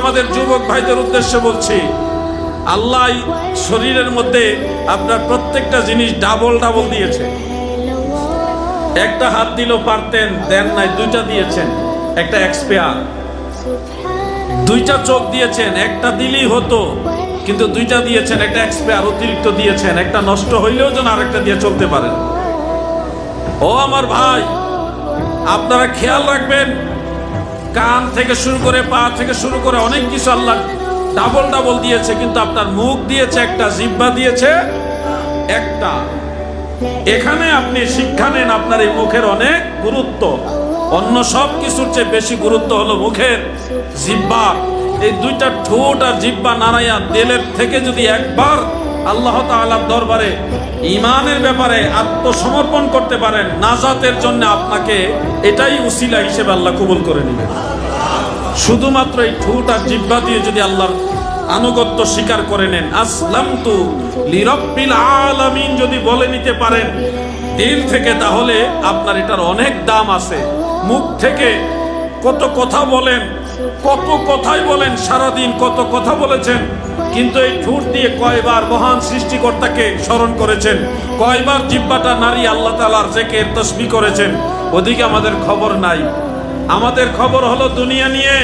আমাদের যুবক ভাইদের উদ্দেশ্যে বলছি, আল্লাহ শরীরের মধ্যে আপনার প্রত্যেকটা জিনিস ডাবল ডাবল দিয়েছে। একটা হাত দিল পারতেন, দেন নাই, দুইটা দিয়েছেন, একটা এক্সপেয়ার দুইটা চোখ দিয়েছেন, একটা দিলেই হতো, কিন্তু দুইটা দিয়েছেন, একটা এক্সপেয়ার অতিরিক্ত দিয়েছেন, একটা নষ্ট হইলেও যেন আরেকটা দিয়ে চলতে পারেন। ও আমার ভাই, আপনারা খেয়াল রাখবেন কান থেকে শুরু করে পা থেকে শুরু করে অনেক কিছু আল্লাহ ডাবল ডাবল দিয়েছে, কিন্তু আপনার মুখ দিয়েছে, একটা জিব্বা দিয়েছে, একটা। এখানে আপনি শিক্ষা নেন আপনার এই মুখের অনেক গুরুত্ব। অন্য সব কিছুর চেয়ে বেশি গুরুত্ব হলো মুখের জিব্বা। এই দুইটা ঠোঁট আর জিব্বা নারায়া তেলের থেকে যদি একবার আল্লাহ তাআলার দরবারে ইমানের ব্যাপারে আত্মসমর্পণ করতে পারেন, নাজাতের জন্য আপনাকে এটাই উসিলা হিসেবে আল্লাহ কবুল করে নেবেন। শুধুমাত্র এই ঠোঁট আর জিব্বা দিয়ে যদি আল্লাহর আনুগত্য স্বীকার করে নেন। আসলাম তু লিরব্বিল আলামিন যদি বলে নিতে পারেন, দিল থেকে তাহলে আপনার এটার অনেক দাম আছে। মুখ থেকে কত কথা বলেন, কত কথাই বলেন, সারাদিন কত কথা বলেছেন কিন্তু এই ঠোঁট দিয়ে কয়বার মহান সৃষ্টিকর্তাকে স্মরণ করেছেন, কয়বার জিব্বাটা নারী আল্লাহ তালার জেকের তসবি করেছেন, ওদিকে আমাদের খবর নাই। আমাদের খবর হলো দুনিয়া নিয়ে।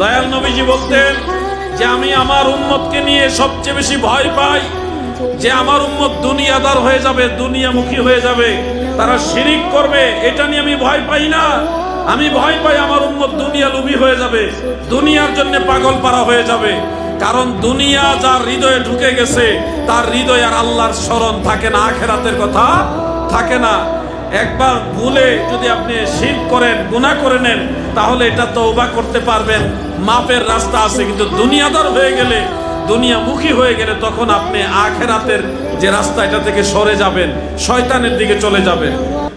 দয়াল নবীজি বলতেন যে আমি আমার উম্মতকে নিয়ে সবচেয়ে বেশি ভয় পাই, যে আমার উম্মত দুনিয়াদার হয়ে যাবে, দুনিয়ামুখী হয়ে যাবে, তারা শিরিক করবে, এটা নিয়ে আমি ভয় পাই না। আমি ভয় পাই আমার উম্মত দুনিয়া লুবি হয়ে যাবে, দুনিয়ার জন্য পাগল পারা হয়ে যাবে। কারণ দুনিয়া যার হৃদয়ে ঢুকে গেছে, তার হৃদয় আর আল্লাহর স্মরণ থাকে না, আখেরাতের কথা থাকে না। একবার ভুলে যদি আপনি শির করেন গুণা করে নেন, তাহলে এটা তওবা করতে পারবেন। মাপের রাস্তা আছে, কিন্তু দুনিয়াদার হয়ে গেলে, দুনিয়ামুখী হয়ে গেলে তখন আপনি আখেরাতের যে রাস্তা এটা থেকে সরে যাবেন, শয়তানের দিকে চলে যাবেন।